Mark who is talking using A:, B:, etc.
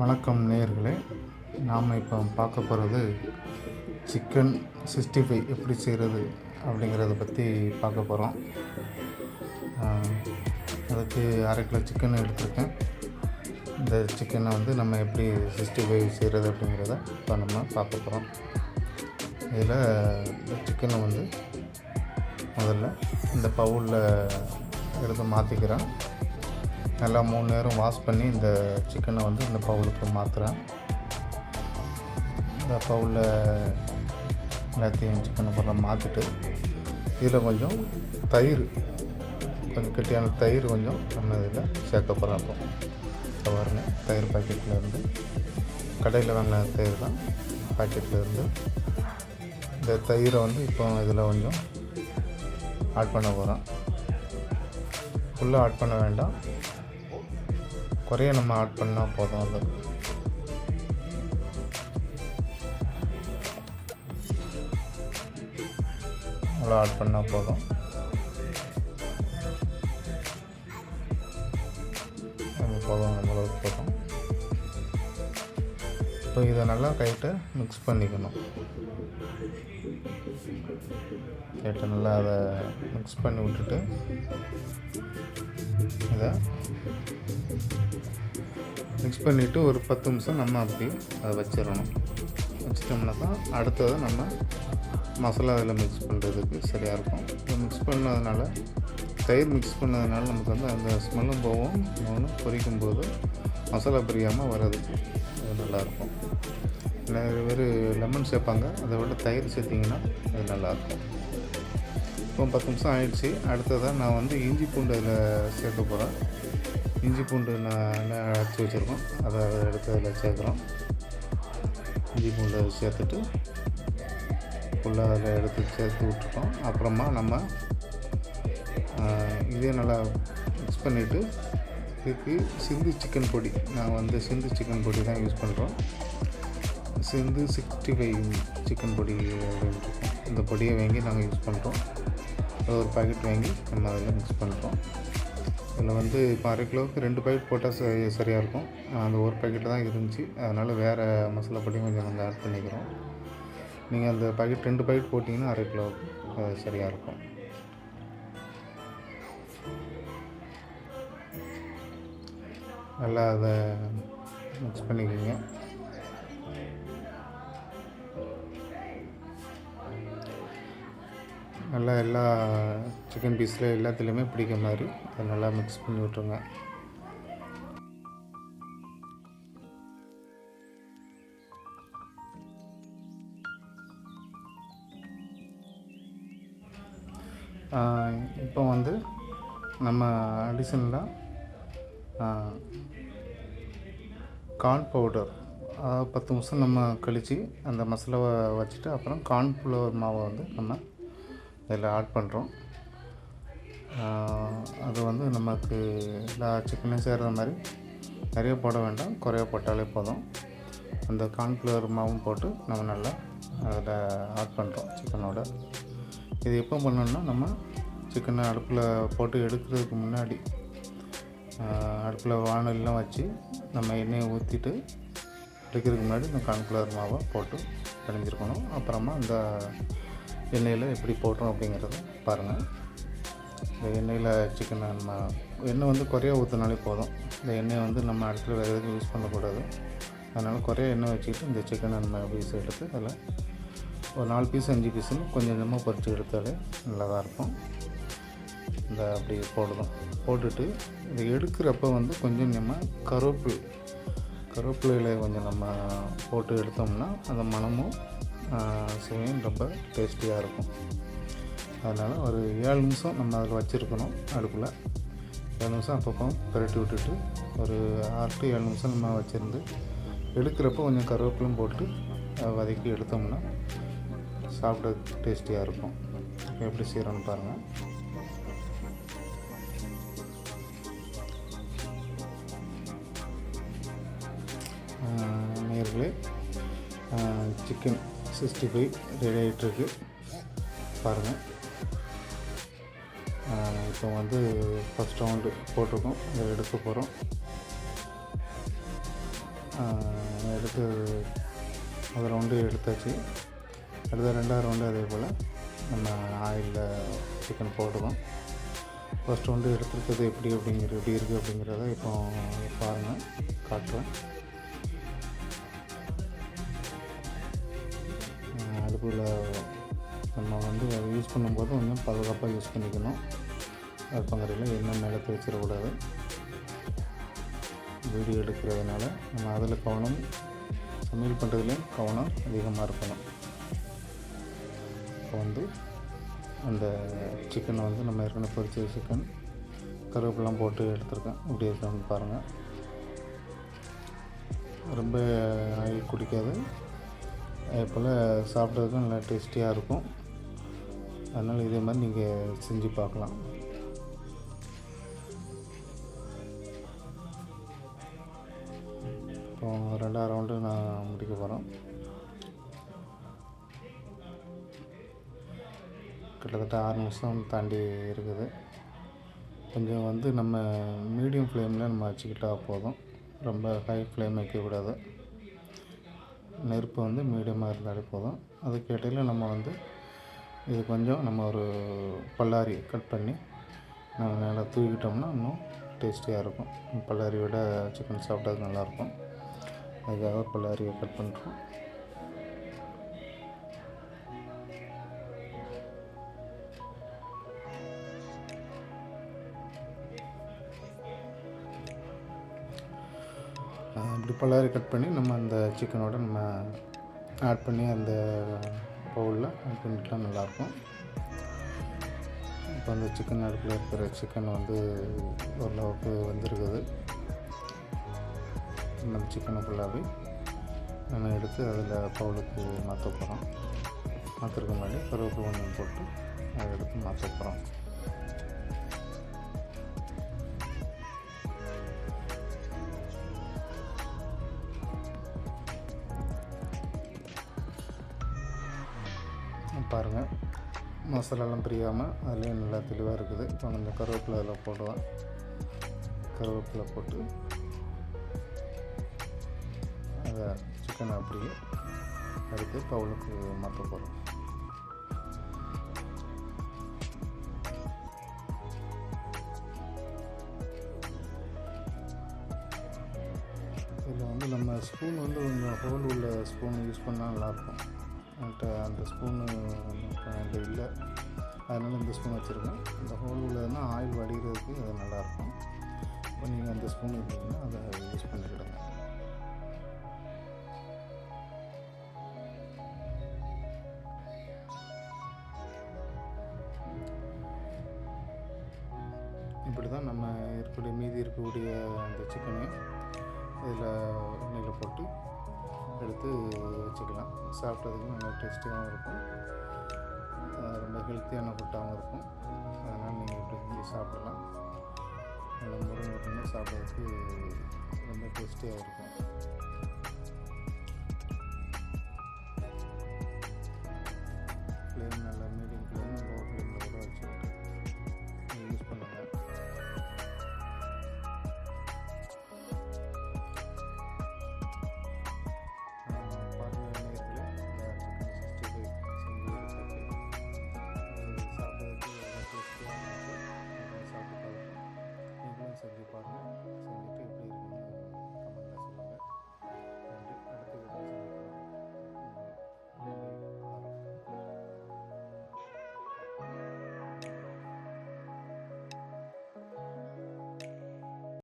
A: வணக்கம் நேயர்களே நாம் இப்போ பார்க்க போகிறது சிக்கன் சிக்ஸ்டி ஃபைவ் எப்படி செய்கிறது அப்படிங்கிறத பற்றி பார்க்க போகிறோம். அதுக்கு அரை கிலோ சிக்கன் எடுத்திருக்கேன். இந்த சிக்கனை வந்து நம்ம எப்படி சிக்ஸ்டி ஃபைவ் செய்கிறது அப்படிங்கிறத இப்போ நம்ம பார்க்க போகிறோம். இதில் இந்த சிக்கனை வந்து முதல்ல இந்த பவுலில் எடுத்து மாற்றிக்கிறேன் நல்லா மூணு நேரம் வாஷ் பண்ணி இந்த சிக்கனை வந்து இந்த பவுலுக்கு மாற்றுறேன் இந்த பவுலில் எல்லாத்தையும் சிக்கனை பூரா மாற்றிட்டு இதில் கொஞ்சம் தயிர் கொஞ்சம் கெட்டியான தயிர் கொஞ்சம் நம்ம இதில் சேர்க்க போகிறோம் அப்போ. இப்போ பாருங்க தயிர் பாக்கெட்டில் இருந்து கடையில் வாங்கின தயிர் தான் பாக்கெட்டில் இருந்து. இந்த தயிரை வந்து இப்போ இதில் கொஞ்சம் ஆட் பண்ண போகிறோம் ஃபுல்லாக ஆட் பண்ண வேண்டாம். குறைய நம்ம ஆட் பண்ணால் போதும் அது. அவ்வளோ ஆட் பண்ணால் போதும். போதும் நம்மளுக்கு போதும். இப்போ இதை நல்லா கைட்டு மிக்ஸ் பண்ணிக்கணும். கைட்டு நல்லா அதை மிக்ஸ் பண்ணி விட்டுட்டு இதை மிக்ஸ் பண்ணிவிட்டு ஒரு பத்து நிமிஷம் நம்ம அப்படி அதை வச்சிடணும். வச்சிட்டோம்னாக்கா அடுத்தது நம்ம மசாலா அதில் மிக்ஸ் பண்ணுறதுக்கு சரியாக இருக்கும். இப்போ மிக்ஸ் பண்ணதுனால தயிர் மிக்ஸ் பண்ணதுனால நமக்கு வந்து அந்த ஸ்மெல்லும் போகும். ஒன்று பொரிக்கும் போது மசாலா பிரியாமல் வராது நல்லாயிருக்கும். நிறைய பேர் லெமன் சேர்ப்பாங்க. அதை விட தயிர் சேர்த்திங்கன்னா அது நல்லாயிருக்கும். இப்போ பத்து நிமிஷம் ஆயிடுச்சு. அடுத்ததாக நான் வந்து இஞ்சி பூண்டு அதில் சேர்க்க போகிறேன் இஞ்சி பூண்டு நான் அரைச்சி வச்சுருக்கோம். அதை எடுத்து அதில் சேர்க்குறோம். இஞ்சி பூண்டு அதை சேர்த்துட்டு ஃபுல்லாக அதில் எடுத்து சேர்த்து விட்டுருக்கோம் அப்புறமா நம்ம இதே நல்லா மிக்ஸ் பண்ணிவிட்டு இதுக்கு சிந்து சிக்கன் பொடி. நான் வந்து சிந்து சிக்கன் பொடி தான் யூஸ் பண்ணுறோம் சிந்து சிக்ஸ்டி ஃபைவ் சிக்கன் பொடி அப்படின்னு இருக்கும் இந்த பொடியை வாங்கி நாங்கள் யூஸ் பண்ணுறோம் அது ஒரு பாக்கெட் வாங்கி நம்ம அதில் மிக்ஸ் பண்ணுறோம் இதில் வந்து இப்போ அரை கிலோவுக்கு ரெண்டு பாக்கெட் போட்டால் ச சரியாக இருக்கும். அந்த ஒரு பாக்கெட் தான் இருந்துச்சு. அதனால் வேறு மசாலா பொடியும் கொஞ்சம் நாங்கள் ஆட் பண்ணிக்கிறோம். நீங்கள் அந்த பாக்கெட் ரெண்டு பாக்கெட் போட்டிங்கன்னா அரை கிலோவுக்கு அது சரியாக இருக்கும். நல்லா அதை மிக்ஸ் பண்ணிக்கோங்க. நல்லா எல்லா சிக்கன் பீஸில் எல்லாத்துலேயுமே பிடிக்கிற மாதிரி அதை நல்லா மிக்ஸ் பண்ணி விட்ருங்க இப்போ வந்து நம்ம அடிஷனலாக கார்ன் பவுடர் அதாவது பத்து நிமிஷம் நம்ம கழித்து அந்த மசாலாவை வச்சுட்டு அப்புறம் கார்ன்ஃப்ளவர் மாவை வந்து நம்ம இதில் ஆட் பண்ணுறோம் அது வந்து நமக்கு எல்லா சிக்கனையும் சேர்கிற மாதிரி நிறைய போட வேண்டாம். குறைய போட்டாலே போதும். அந்த கார்ன்ஃப்ளவர் மாவும் போட்டு நம்ம நல்லா அதில் ஆட் பண்ணுறோம் சிக்கனோட இது எப்போ பண்ணணும்னா நம்ம சிக்கனை அடுப்பில் போட்டு எடுக்கிறதுக்கு முன்னாடி அடுப்பில் வானல்லாம் வச்சு நம்ம எண்ணெயை ஊற்றிட்டு எடுக்கிறதுக்கு முன்னாடி இந்த கான்ஃப்ளவர் மாவை போட்டு பிணைஞ்சிருக்கணும் அப்புறமா அந்த எண்ணெயில் எப்படி போடுறோம் அப்படிங்கிறத பாருங்கள் இந்த எண்ணெயில் சிக்கனை நம்ம எண்ணெய் வந்து குறைய ஊற்றினாலே போதும். இந்த எண்ணெயை வந்து நம்ம அடுப்பில் வேறு எதுவும் யூஸ் பண்ணக்கூடாது. அதனால் குறைய எண்ணெய் வச்சுக்கிட்டு இந்த சிக்கனை நம்ம பீஸ் எடுத்து அதில் ஒரு நாலு பீஸ் அஞ்சு பீஸுன்னு கொஞ்சம் கொஞ்சமாக பொரிச்சு எடுத்தாலே நல்லா தான் இருக்கும். இந்த அப்படி போடணும் போட்டுட்டு இதை எடுக்கிறப்ப வந்து கொஞ்சம் நம்ம கருவேப்பிலை கருவேப்பிலையில் கொஞ்சம் நம்ம போட்டு எடுத்தோம்னா அந்த மணமும் சுவையும் ரொம்ப டேஸ்டியாக இருக்கும். அதனால் ஒரு ஏழு நிமிஷம் நம்ம அதில் வச்சுருக்கணும் அடுப்பில். ஏழு நிமிஷம் அப்பப்போ பிரட்டி விட்டுட்டு ஒரு ஆறு டு ஏழு நிமிஷம் நம்ம வச்சுருந்து எடுக்கிறப்ப கொஞ்சம் கருவேப்பிலும் போட்டு வதக்கி எடுத்தோம்னா சாப்பிட டேஸ்டியாக இருக்கும். எப்படி செய்கிறோன்னு பாருங்கள் நேர்களே சிக்கன் சிக்ஸ்டி ஃபைவ் ரெடி ஆகிட்டுருக்கு பாருங்கள் இப்போ வந்து ஃபஸ்ட் ரவுண்டு போட்டிருக்கோம். அதை எடுக்க போகிறோம் எடுத்து முதல் ரவுண்டு எடுத்தாச்சு. அடுத்த ரெண்டாவது ரவுண்டு அதே போல் நம்ம ஆயிலில் சிக்கன் போட்டுக்கோம் ஃபஸ்ட் ரவுண்டு எடுத்துருக்கிறது எப்படி அப்படிங்கிற எப்படி இருக்குது அப்படிங்கிறத இப்போ பாருங்கள் காட்டுறேன். அதுக்குள்ள நம்ம வந்து அதை யூஸ் பண்ணும்போது கொஞ்சம் பாதுகாப்பாக யூஸ் பண்ணிக்கணும். வேப்பங்கரையில் என்ன மேலே வச்சிடக்கூடாது வீடியோ எடுக்கிறதுனால நம்ம அதில் கவனம் சமையல் பண்ணுறதுலேயும் கவனம் அதிகமாக இருக்கணும். இப்போ வந்து அந்த சிக்கனை வந்து நம்ம ஏற்கனவே பொரிச்ச சிக்கன் கருவேப்பிலாம் போட்டு எடுத்திருக்கேன். இப்படி இருக்கான்னு பாருங்கள் ரொம்ப ஆயில் குடிக்காது. போல் சாப்பிட்றதுக்கும் நல்லா டேஸ்டியாக இருக்கும். அதனால் இதே மாதிரி நீங்கள் செஞ்சு பார்க்கலாம். இப்போ ரெண்டாவது ரவுண்டு நான் முடிக்க போகிறோம் கிட்டத்தட்ட ஆறு நிமிஷம் தாண்டி இருக்குது. கொஞ்சம் வந்து நம்ம மீடியம் ஃப்ளேமில் நம்ம வச்சுக்கிட்டால் போதும். ரொம்ப ஹை ஃப்ளேம் வைக்கக்கூடாது. நெருப்பு வந்து மீடியமாக இருந்தாலே போதும். அதுக்கு இடையில நம்ம வந்து இது கொஞ்சம் நம்ம ஒரு பல்லாரி கட் பண்ணி நம்ம மேலே தூக்கிட்டோம்னா இன்னும் டேஸ்டியாக இருக்கும். பல்லாரி விட சிக்கன் சாப்பிட்டா நல்லாயிருக்கும் அதுக்காக பல்லாரியை கட் பண்ணுறோம் இப்படி பல்லாரி கட் பண்ணி நம்ம அந்த சிக்கனோட நம்ம ஆட் பண்ணி அந்த பவுலில் ஆட் பண்ணிக்கலாம் நல்லாயிருக்கும். இப்போ அந்த சிக்கன் அடுப்பில் இருக்கிற சிக்கன் வந்து ஓரளவுக்கு வந்திருக்குது. நம்ம சிக்கனை ஃபுல்லாகவே நம்ம எடுத்து அதில் பவுலுக்கு மாற்ற போகிறோம் மாற்றுறதுக்கு முன்னாடி கருவேப்பிலை கொஞ்சம் போட்டு அதை எடுத்து மாற்ற போகிறோம் பாருங்கள் மசாலாலாம் பிரியாமல் அதுலேயும் நல்லா தெளிவாக இருக்குது. இப்போ கொஞ்சம் கருவேப்பிலை அதில் போடுவேன். கருவேப்பிலை போட்டு அதை சிக்கனை அப்படியே எடுத்து பவுலுக்கு மாற்ற போகிறோம் இதில் வந்து நம்ம ஸ்பூன் வந்து கொஞ்சம் ஹோல் உள்ள ஸ்பூன் யூஸ் பண்ணால் நல்லாயிருக்கும். அந்த ஸ்பூனு என்கிட்ட இல்லை. அதனால் இந்த ஸ்பூன் வச்சுருக்கேன். இந்த ஹோல் உள்ளதுன்னா ஆயில் வடிகிறதுக்கு அது நல்லாயிருக்கும். இப்போ நீங்கள் அந்த ஸ்பூன் இருந்தீங்கன்னா அதை யூஸ் பண்ணிக்கிடுங்க. இப்படி தான் நம்ம இருக்கக்கூடிய மீதி இருக்கக்கூடிய அந்த சிக்கனையும் இதில் எண்ணெயில் போட்டு எடுத்து வச்சுக்கலாம். சாப்பிட்டதுக்கு நல்லா டேஸ்டியாகவும் இருக்கும். ரொம்ப ஹெல்த்தியான ஃபுட்டாகவும் இருக்கும். அதனால் நீங்கள் இப்படி செஞ்சு சாப்பிடலாம். நல்லா முருங்கை சாப்பிட்றதுக்கு ரொம்ப டேஸ்டியாக இருக்கும். संजय पार्क में संजय